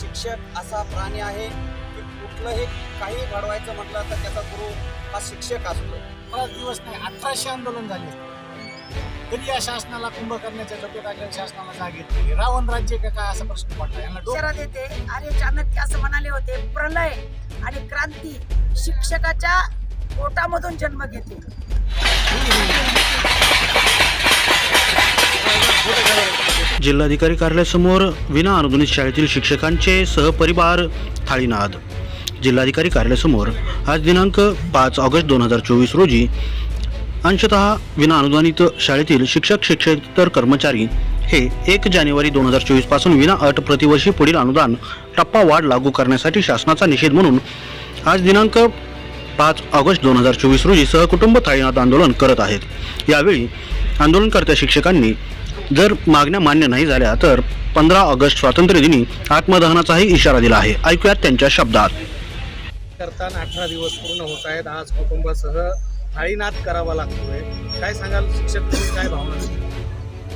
शिक्षक असा प्राणी आहे की कुठलंही काही घडवायचं म्हटलं तर त्याचा गुरु हा शिक्षक असतो. पाच दिवस नाही अठराशे आंदोलन झाले. तरी या शासनाला कुंभकर्णाच्या डोक्यात टाकल्या शासनाला जाग येत नाही. रावण राज्य का काय असा प्रश्न पडला? यांना डोकं इशारा देते आर्य चाणक्य असं म्हणाले होते प्रलय आणि क्रांती शिक्षकाच्या पोटामधून जन्म घेते. जिल्हाधिकारी कार्यालयासमोर विना अनुदानित शाळेतील शिक्षकांचे सहपरिवार थाळीनाद. जिल्हाधिकारी कार्यालयासमोर आज दिनांक पाच ऑगस्ट दोन हजार चोवीस रोजी अंशतः विना अनुदानित शाळेतील शिक्षक शिक्षकेतर कर्मचारी हे एक जानेवारी दोन हजार चोवीसपासून विना अट प्रतिवर्षी पुढील अनुदान टप्पा वाढ लागू करण्यासाठी शासनाचा निषेध म्हणून आज दिनांक पाच ऑगस्ट दोन हजार चोवीस रोजी सहकुटुंब थाळीनाथ आंदोलन करत आहेत. यावेळी आंदोलनकर्त्या शिक्षकांनी जर मागण्या मान्य नाही झाल्या तर पंधरा ऑगस्ट स्वातंत्र्य दिनी आत्मदहनाचाही इशारा दिला आहे. ऐकूयात त्यांच्या शब्दात. करताना अठरा दिवस पूर्ण होत आहेत. आज कुटुंबासह थाळीनाद करावा लागतोय. काय सांगाल शिक्षक काय भावना?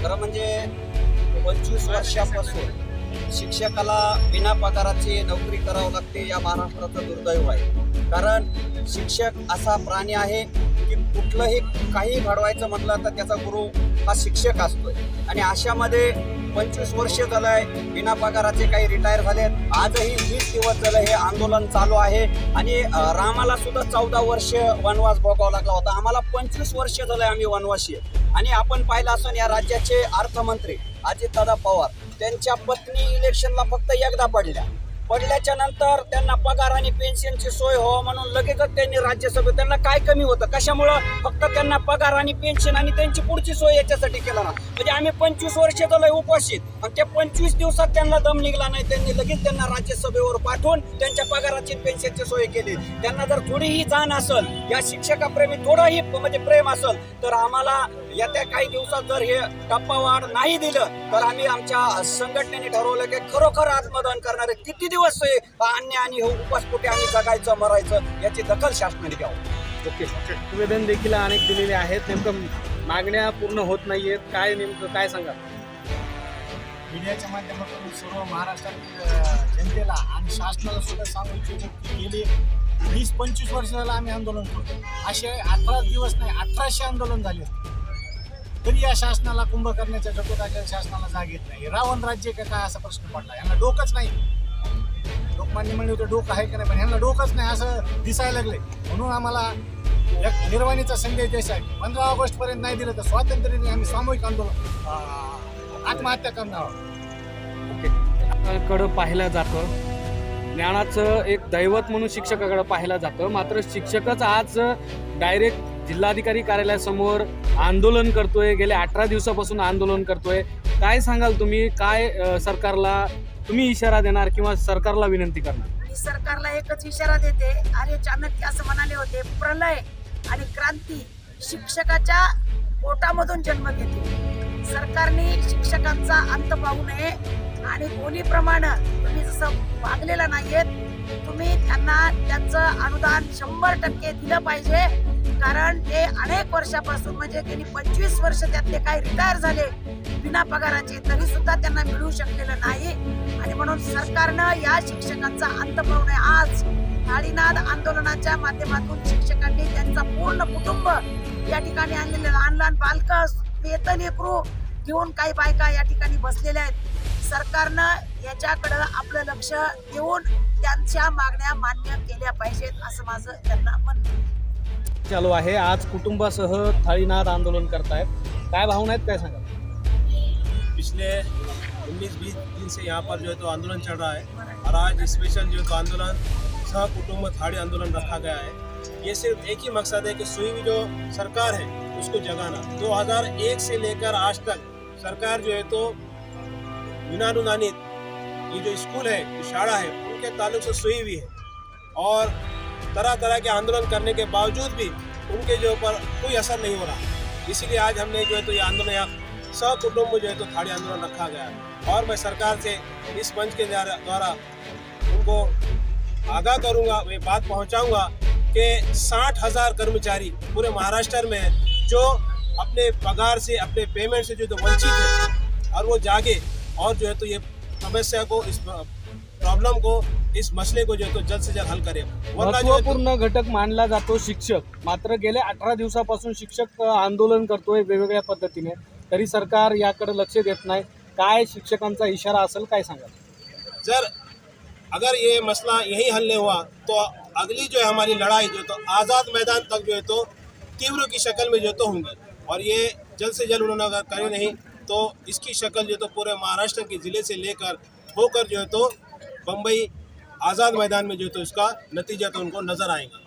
खरं म्हणजे पंचवीस वर्षापासून शिक्षकाला बिना पगाराची नोकरी करावी लागते या महाराष्ट्राचं दुर्दैव आहे. कारण शिक्षक असा प्राणी आहे की कुठलंही काही घडवायचं म्हटलं तर त्याचा गुरु हा शिक्षक असतोय. आणि अशामध्ये पंचवीस वर्ष झालं आहे बिना पगाराचे काही रिटायर झाले आजही वीस दिवस झालं हे आंदोलन चालू आहे. आणि रामाला सुद्धा चौदा वर्ष वनवास भोगावा लागला होता. आम्हाला पंचवीस वर्ष झालंय आम्ही वनवासी आणि आपण पाहिलं असून या राज्याचे अर्थमंत्री अजितदादा पवार त्यांच्या पत्नी इलेक्शनला फक्त एकदा पडल्या. पडल्याच्या नंतर त्यांना पगार आणि पेन्शनची सोय हो म्हणून लगेचच त्यांनी राज्यसभेत त्यांना काय कमी होतं? कशामुळं फक्त त्यांना पगार आणि पेन्शन आणि त्यांची पुढची सोय याच्यासाठी केला ना? म्हणजे आम्ही पंचवीस वर्ष झालं उपाशीत. आणि त्या पंचवीस दिवसात त्यांना दम निघला नाही. त्यांनी लगेच त्यांना राज्यसभेवर पाठवून त्यांच्या पगाराची पेन्शनची सोय केली. त्यांना जर थोडीही जाण असेल या शिक्षकाप्रेमी थोडंही म्हणजे प्रेम असेल तर आम्हाला येत्या काही दिवसात जर हे टप्पावाढ नाही दिलं तर आम्ही आमच्या संघटनेने ठरवलं की खरोखर आत्मदान करणारे किती दिवस हे अन्य आणि हे उपासपोटी आम्ही जगायचं मरायचं याची दखल शासनाने घ्यावं. ओके. निवेदन देखील अनेक दिलेले आहेत. नेमकं मागण्या पूर्ण होत नाहीयेत. काय नेमकं काय सांगा मीडियाच्या माध्यमातून सर्व महाराष्ट्रातील जनतेला आणि शासनाला सुद्धा सांगू इच्छितो की गेली वीस पंचवीस वर्ष झालं आम्ही आंदोलन करतो असे अठरा दिवस नाही अठराशे आंदोलन झाले तरी या शासनाला कुंभकर्णाच्या डोक्यात शासनाला जाग येत नाही. रावण राज्य का काय असा प्रश्न पडला? यांना डोकंच नाही. लोकमान्य म्हणले होते डोकं आहे का नाही? पण ह्यांना डोकंच नाही असं दिसायला लागले. म्हणून आम्हाला एक निर्वाणीचा संदेश द्यायचा आहे. पंधरा ऑगस्ट पर्यंत नाही दिलं तर स्वातंत्र्याने आम्ही सामूहिक आंदोलन आत्महत्या करणार आहोत. कडं पाहिलं जातं. ज्ञानाचं एक दैवत म्हणून शिक्षकाकडे पाहिलं जातं. मात्र शिक्षकच आज डायरेक्ट जिल्हाधिकारी कार्यालयासमोर आंदोलन करतोय. गेल्या अठरा दिवसापासून आंदोलन करतोय. काय सांगाल तुम्ही? काय सरकारला तुम्ही इशारा देणार किंवा सरकारला विनंती करणार? मी सरकारला एकच इशारा देते. अरे चाणक्य असं म्हणाले होते प्रलय आणि क्रांती शिक्षकाच्या पोटामधून जन्म घेते. सरकारने शिक्षकांचा अंत पाहू नये. आणि बोलीप्रमाणे तुम्ही जसं वागलेला नाहीयेत तुम्ही त्यांना त्यांचं अनुदान शंभर टक्के दिलं पाहिजे. कारण ते अनेक वर्षापासून म्हणजे त्यांनी पंचवीस वर्ष त्यातले काही रिटायर झाले बिना पगाराचे तरी सुद्धा त्यांना मिळू शकलेलं नाही. आणि म्हणून सरकारनं या शिक्षकांचा अंत पाहू आज थाळीनाद आंदोलनाच्या माध्यमातून शिक्षकांनी त्यांचा पूर्ण कुटुंब या ठिकाणी आणलेले लहान लहान बालक वेतन एकरू घेऊन काही बायका या ठिकाणी बसलेल्या आहेत. सरकारनं याच्याकडं आपलं लक्ष देऊन त्यांच्या मागण्या मान्य केल्या पाहिजेत असं माझं त्यांना म्हणणं आहे. चालू आहे. आज कुटुंबासह थाळीनाद आंदोलन करतायत. काय भावना आहेत? काय सांगा पिछले 19-20 दिन से यहाँ पर जो है तो आंदोलन चल रहा है और आज स्पेशल जो है तो आंदोलन सह कुटुंब थाड़ी आंदोलन रखा गया है। ये सिर्फ एक ही मकसद है कि सुई जो सरकार है उसको जगाना। 2001 से लेकर आज तक सरकार जो है तो बिना अनुदानित ये जो स्कूल है शाला है, उनके ताल्लुक से सुई हुई है। और तरह तरह के आंदोलन करने के बावजूद भी उनके जो ऊपर कोई असर नहीं हो रहा। इसीलिए आज हमने जो है तो ये आंदोलन, यहाँ सकुटुंब जो है तो थाड़ी आंदोलन रखा गया है। और मैं सरकार से इस मंच के द्वारा उनको आगाह करूँगा मैं बात पहुंचाऊँगा कि साठ हज़ार कर्मचारी पूरे महाराष्ट्र में जो अपने पगार से, अपने पेमेंट से जो तो वंचित है, और वो जागे और जो है तो ये समस्या को इस प्रॉब्लम को इस मसले को जो है तो जल्द से जल्द हल करे। महत्त्वपूर्ण घटक मानला जातो शिक्षक. मात्र गेल्या अठरा दिवसापासून शिक्षक आंदोलन करतोय वेगवेगळ्या पद्धतीने. तरी सरकार याकडे लक्ष देत नाही. काय शिक्षकांचा इशारा असेल काय सांगा सर अगर ये मसला यही हल नहीं हुआ तो अगली जो है हमारी लड़ाई जो है तो आज़ाद मैदान तक जो है तो तीव्र की शक्ल में जो है तो होंगी। और ये जल्द से जल्द उन्होंने अगर करे नहीं तो इसकी शक्ल जो है तो पूरे महाराष्ट्र के ज़िले से लेकर होकर जो है तो बम्बई आज़ाद मैदान में जो है तो इसका नतीजा तो उनको नज़र आएगा।